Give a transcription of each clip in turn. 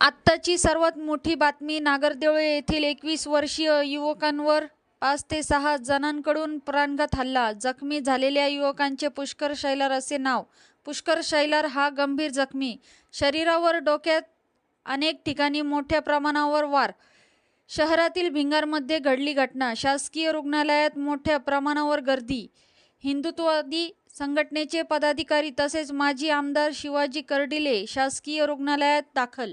आत्ताची सर्वात मोठी बातमी नागरदेवळे येथील एकवीस वर्षीय युवकांवर पाच ते सहा जणांकडून प्राणघात हल्ला. जखमी झालेल्या युवकांचे पुष्कर शैलर असे नाव. पुष्कर शैलर हा गंभीर जखमी. शरीरावर डोक्यात अनेक ठिकाणी मोठ्या प्रमाणावर वार. शहरातील भिंगारमध्ये घडली घटना. शासकीय रुग्णालयात मोठ्या प्रमाणावर गर्दी. हिंदुत्ववादी संघटनेचे पदाधिकारी तसेच माजी आमदार शिवाजी कर्डिले शासकीय रुग्णालयात दाखल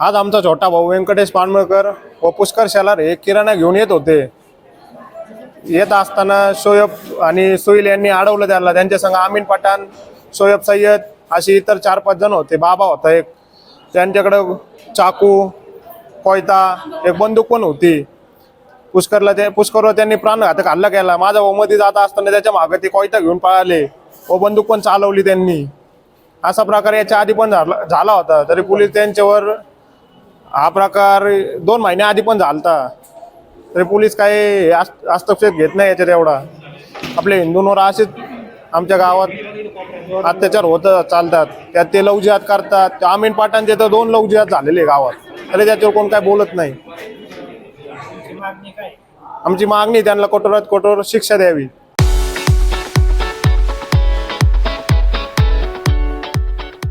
आज आमचा छोटा भाऊ व्यंकटेश पानमळकर व पुष्कर शेलार हे किराणा घेऊन येत होते. येत असताना शोएब आणि सोईल यांनी अडवलं त्याला त्यांच्या संग आमीन पठाण शोएब सय्यद अशी इतर चार पाच जण होते. बाबा होता एक. त्यांच्याकडं चाकू कोयता एक बंदूक पण होती. पुष्करला ते पुष्करवर त्यांनी प्राणघातक हल्ला केला. माझा भाऊ जात असताना त्याच्यामागे ते कोयता घेऊन पळाले व बंदूक पण चालवली त्यांनी. असा प्रकार याच्या आधी पण झाला झाला होता. तरी पोलीस त्यांच्यावर हा प्रकार दोन महिन्याआधी पण झालता. तरी पोलीस काही हस्तक्षेप घेत नाही याच्यात एवढा. आपल्या हिंदूंवर असेच आमच्या गावात अत्याचार होत चालतात. त्यात ते लवजिहात करतात. त्या आमीन पाटांचे तर दोन लवजिहात झालेले गावात. तरी त्याच्यावर कोण काय बोलत नाही. आमची मागणी त्यांना कठोरात कठोर शिक्षा द्यावी.